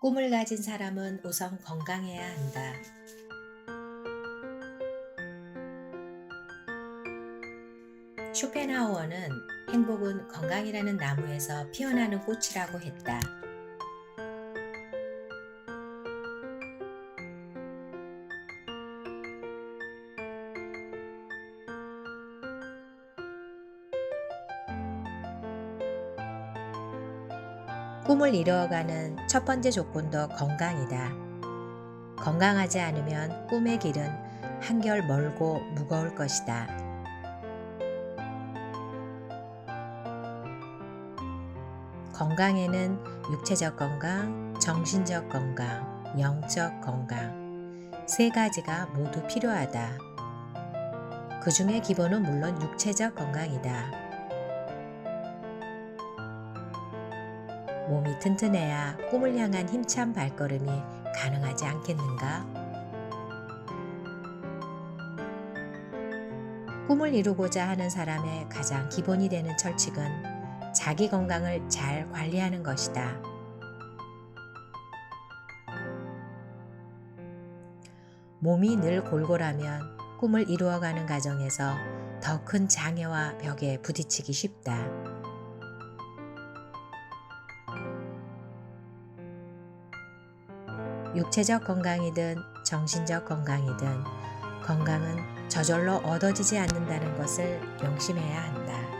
꿈을 가진 사람은 우선 건강해야 한다. 쇼펜하우어는 행복은 건강이라는 나무에서 피어나는 꽃이라고 했다. 꿈을 이루어가는 첫 번째 조건도 건강이다. 건강하지 않으면 꿈의 길은 한결 멀고 무거울 것이다. 건강에는 육체적 건강, 정신적 건강, 영적 건강 세 가지가 모두 필요하다. 그 중에 기본은 물론 육체적 건강이다. 몸이 튼튼해야 꿈을 향한 힘찬 발걸음이 가능하지 않겠는가? 꿈을 이루고자 하는 사람의 가장 기본이 되는 철칙은 자기 건강을 잘 관리하는 것이다. 몸이 늘 골골하면 꿈을 이루어가는 과정에서 더 큰 장애와 벽에 부딪히기 쉽다. 육체적 건강이든 정신적 건강이든 건강은 저절로 얻어지지 않는다는 것을 명심해야 한다.